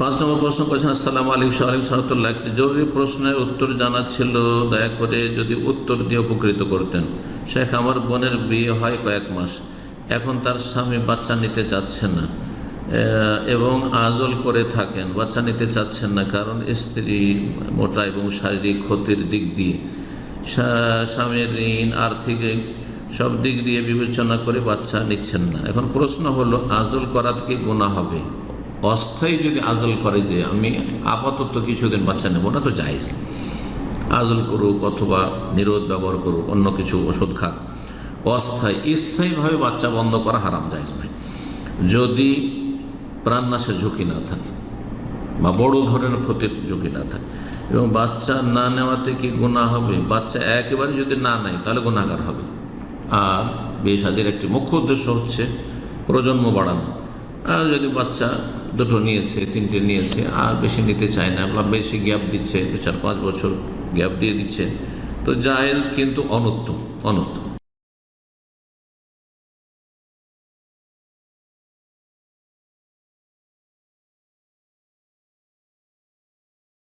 পাঁচ নম্বর প্রশ্ন করেছেন, আসসালামু আলাইকুম, সালাম সালাতুল্লাহ একটি জরুরি প্রশ্নের উত্তর জানা ছিল, দয়া করে যদি উত্তর দিয়ে উপকৃত করতেন। শেখ আমার বোনের বিয়ে হয় কয়েক মাস। এখন তার স্বামী বাচ্চা নিতে চাচ্ছেন না। এবং আজল করে থাকেন। বাচ্চা নিতে চাচ্ছেন না, কারণ স্ত্রী মোটা এবং শারীরিক ক্ষতির দিক দিয়ে। স্বামীর ঋণ, আর্থিক সব দিক দিয়ে বিবেচনা করে বাচ্চা নিচ্ছেন না। এখন প্রশ্ন হলো, আজল করা থেকে গুণা হবে? অস্থায়ী যদি আজল করে যে আমি আপাতত কিছুদিন বাচ্চা নেব না তো জায়েজ। আজল করুক অথবা নিরোধ ব্যবহার করুক, অন্য কিছু ওষুধ খাক, অস্থায়ী, স্থায়ীভাবে বাচ্চা বন্ধ করা হারাম, জায়েজ নয়। যদি প্রাণনাশের ঝুঁকি না থাকে বা বড় ধরনের ক্ষতির ঝুঁকি না থাকে, এবং বাচ্চা না নেওয়াতে কি গুণা হবে? বাচ্চা একেবারে যদি না নেয়, তাহলে গুণাগার হবে। আর বিয়ে শাদির একটি মুখ্য উদ্দেশ্য হচ্ছে প্রজন্ম বাড়ানো। আর যদি বাচ্চা দুটো নিয়েছে, তিনটে নিয়েছে, আর বেশি নিতে চায় না, বা বেশি গ্যাপ দিচ্ছে, দু চার পাঁচ বছর গ্যাপ দিয়ে দিচ্ছে। তো জায়েজ কিন্তু অনুত্তম অনুত্তম